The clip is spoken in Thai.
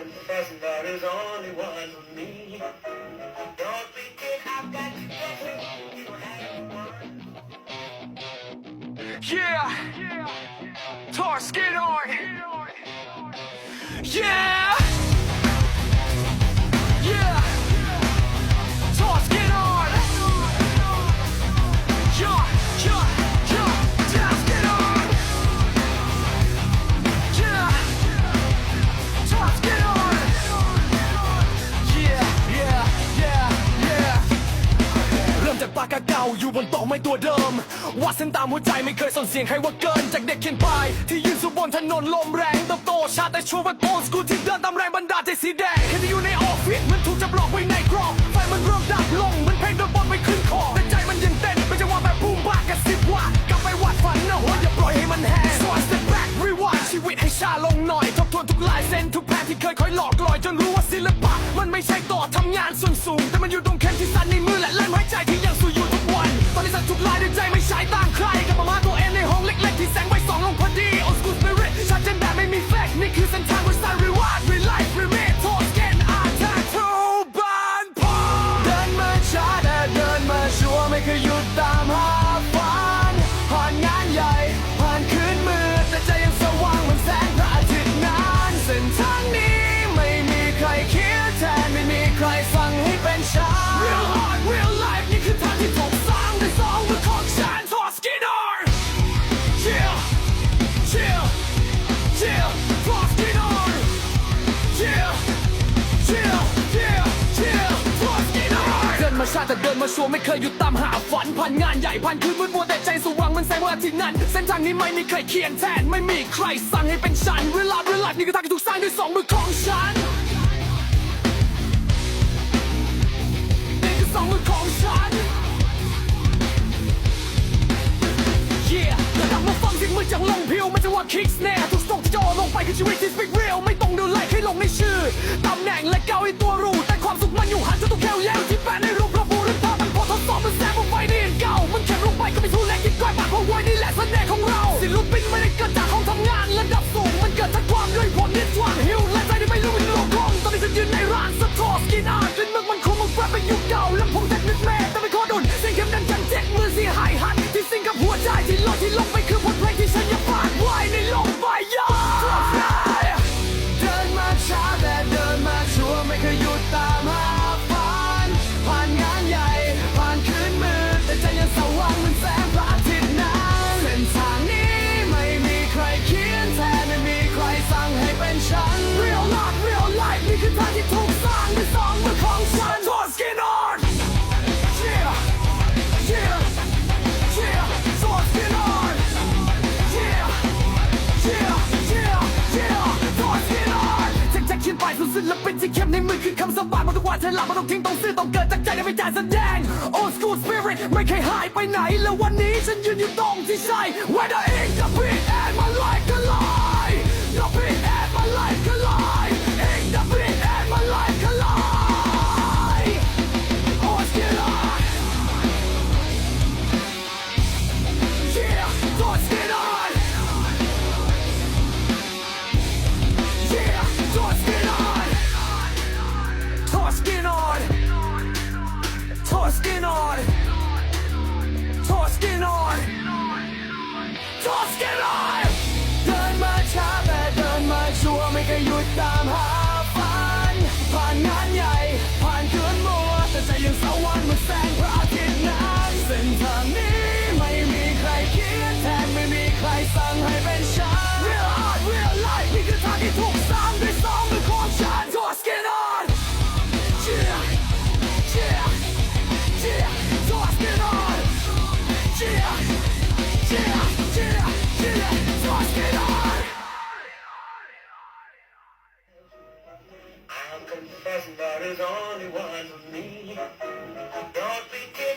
There is only one me. Don't I've got. You have. Yeah. yeah. Tar skin on. Yeah. อยู่บนโต๊ะไม่ตัวเดิมวาดเส้นตามหัวใจไม่เคยสนเสียงใครว่าเกิน จากเด็กเขียนป้ายที่ยืนสู่บนถนนลมแรงเติบโตชาติแต่ช่วงวัยโตสกูที่เดินตามแรงบันดาลใจสีแดงแค่ที่อยู่ในออฟฟิศมันถูกจับหลอกไว้ในกรอบไฟมันเริ่มดับลงเหมันเพลงโดนบอลไปขึ้นคอแต่ใจมันยังเต้นไม่ใช่ว่าแบบบูมบ้ากระซิบว่ากลับไปวาดฝันนะโหอย่าปล่อยให้มันแห้ง So I step back rewind ชีวิตให้ชาลงหน่อยทบทวนทุกลายเส้นทุกแผนที่เคยคอยหลอกลอยจนรู้ว่าศิลปะ มันไม่ใช่ต่อทำงานส่วนสูง แต่มันอยู่ตรงเข็มที่สั่นในมื ร์เดินมาชาแต่เดินมาชัวร์ไม่เคยหยุดตามหาฝันผ่านงานใหญ่ผ่านคืนมืดมัวแต่ใจสว่างมันแสงวันอาทิตย์นั้นเส้นทางนี้ไม่มีใครเคียงแทน ไม่มีใครสั่งให้เป็นฉันเวลาเวลานี่คือทางที่ถูกสร้างด้วยสองมือของฉันนี่คือสองมือของฉัน Yeah แต่กลับมาฟังเสียงมือจากลงพิวมันจะว่า kick snare ทุกสโตรกที่จอลงไปคือชีวิตที่ speak real ไม่ต้องดูไลค์ให้ลงในชื่อตำแหน่งและเก้าให้ตัวรู้แต่ความสุขมันอยู่หันจะต้องแค่วแล้วที่แปน ศิลปินที่เข้มในมือคือคำสาบานมาทุกวันเธอหลับมาต้องทิ้งต้องซื่อต้องเกิดจากใจและไม่จ่ายแสดง Old school spirit ไม่เคยหายไปไหน แล้ววันนี้ฉันยืนอยู่ตรงที่ใช่ When the ink the beat and my life collide The beat and my life Toskenar Toskenar Toskenar Toskenar confessing that is only one for me. Don't pretend